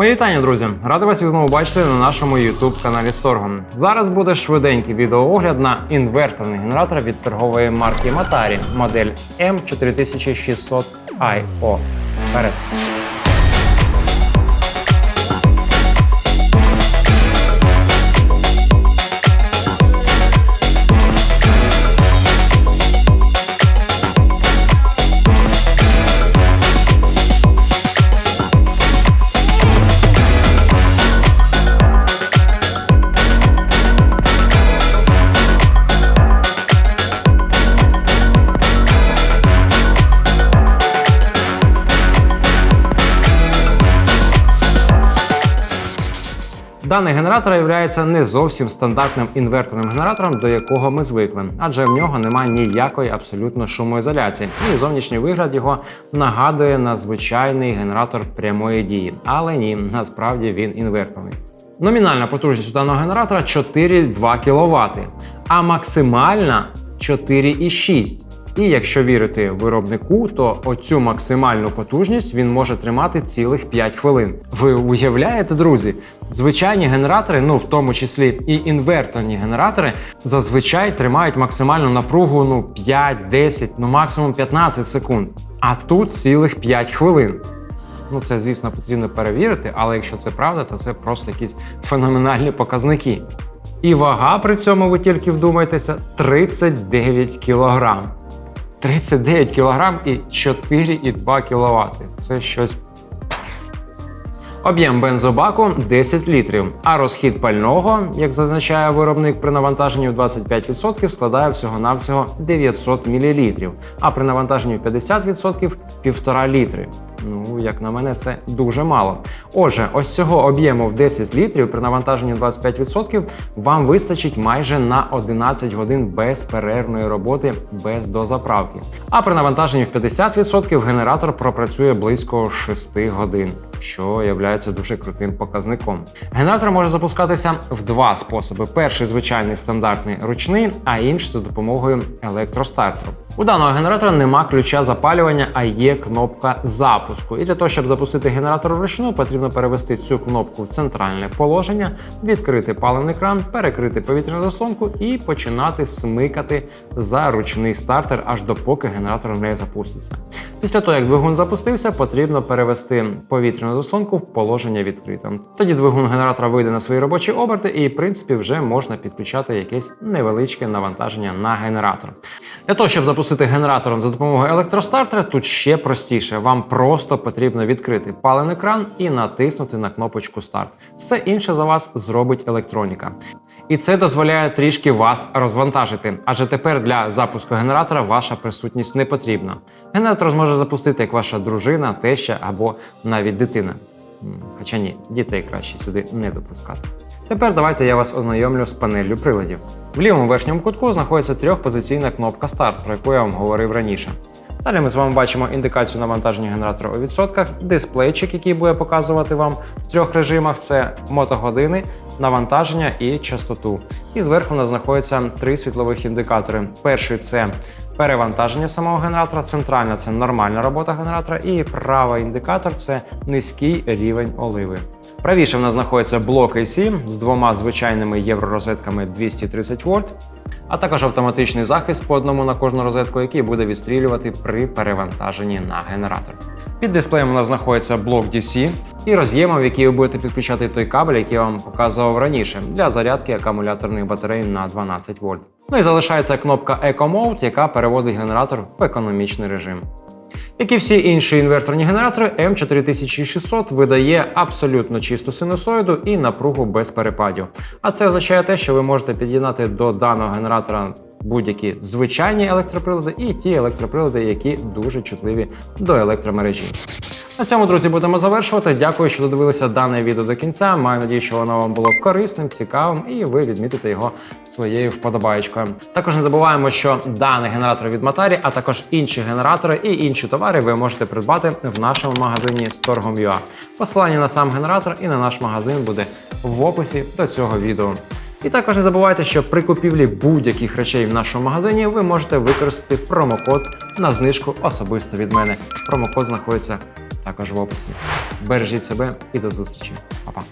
Мої вітання, друзі! Радий вас знову бачити на нашому youtube каналі Сторгом. Зараз буде швиденький відеоогляд на інверторний генератор від торгової марки Matari, модель M4600IO. Вперед! Даний генератор є не зовсім стандартним інверторним генератором, до якого ми звикли, адже в нього немає ніякої абсолютно шумоізоляції. Ну і зовнішній вигляд його нагадує на звичайний генератор прямої дії. Але ні, насправді він інверторний. Номінальна потужність у даного генератора 4,2 кВт, а максимальна 4,6 і якщо вірити виробнику, то оцю максимальну потужність він може тримати цілих 5 хвилин. Ви уявляєте, друзі? Звичайні генератори, ну в тому числі і інверторні генератори, зазвичай тримають максимальну напругу ну 5-10, ну максимум 15 секунд. А тут цілих 5 хвилин. Ну, це, звісно, потрібно перевірити, але якщо це правда, то це просто якісь феноменальні показники. І вага при цьому, ви тільки вдумайтеся, 39 кілограм. 39 кг і 4,2 кВт. Це щось. Об'єм бензобаку 10 літрів, а розхід пального, як зазначає виробник при навантаженні в 25%, складає всього-навсього 900 мл, а при навантаженні в 50% 1,5 літри. Ну, як на мене, це дуже мало. Отже, ось цього об'єму в 10 літрів при навантаженні 25% вам вистачить майже на 11 годин безперервної роботи без дозаправки. А при навантаженні в 50% генератор пропрацює близько 6 годин. Що є дуже крутим показником. Генератор може запускатися в два способи: перший звичайний стандартний ручний, а інший за допомогою електростартеру. У даного генератора нема ключа запалювання, а є кнопка запуску. І для того, щоб запустити генератор вручну, потрібно перевести цю кнопку в центральне положення, відкрити паливний кран, перекрити повітряну заслонку і починати смикати за ручний стартер, аж допоки генератор не запуститься. Після того, як двигун запустився, потрібно перевести повітряну заслонку в положення відкрите. Тоді двигун генератора вийде на свої робочі оберти, і, в принципі, вже можна підключати якесь невеличке навантаження на генератор. Для того, щоб запустити генератор за допомогою електростартера, тут ще простіше. Вам просто потрібно відкрити палений кран і натиснути на кнопочку старт. Все інше за вас зробить електроніка. І це дозволяє трішки вас розвантажити, адже тепер для запуску генератора ваша присутність не потрібна. Генератор зможе запустити як ваша дружина, теща або навіть дитина. Хоча ні, дітей краще сюди не допускати. Тепер давайте я вас ознайомлю з панеллю приладів. В лівому верхньому кутку знаходиться трьохпозиційна кнопка старт, про яку я вам говорив раніше. Далі ми з вами бачимо індикацію навантаження генератора у відсотках, дисплейчик, який буде показувати вам в трьох режимах: це мотогодини, навантаження і частоту. І зверху у нас знаходяться три світлових індикатори. Перший це перевантаження самого генератора, центральна це нормальна робота генератора, і правий індикатор це низький рівень оливи. Правіше в нас знаходиться блок AC з двома звичайними євророзетками 230 вольт, а також автоматичний захист по одному на кожну розетку, який буде відстрілювати при перевантаженні на генератор. Під дисплеєм у нас знаходиться блок DC і роз'єм, в який ви будете підключати той кабель, який я вам показував раніше, для зарядки акумуляторної батареї на 12 вольт. Ну і залишається кнопка Eco Mode, яка переводить генератор в економічний режим. Як і всі інші інверторні генератори, М4600 видає абсолютно чисту синусоїду і напругу без перепадів. А це означає те, що ви можете під'єднати до даного генератора будь-які звичайні електроприлади і ті електроприлади, які дуже чутливі до електромережі. На цьому, друзі, будемо завершувати. Дякую, що додивилися дане відео до кінця. Маю надію, що воно вам було корисним, цікавим, і ви відмітите його своєю вподобаєчкою. Також не забуваємо, що даний генератор від Матарі, а також інші генератори і інші товари ви можете придбати в нашому магазині Storgom.ua. Посилання на сам генератор і на наш магазин буде в описі до цього відео. І також не забувайте, що при купівлі будь-яких речей в нашому магазині ви можете використати промокод на знижку особисто від мене. Промокод знаходиться також в описі. Бережіть себе і до зустрічі. Па-па.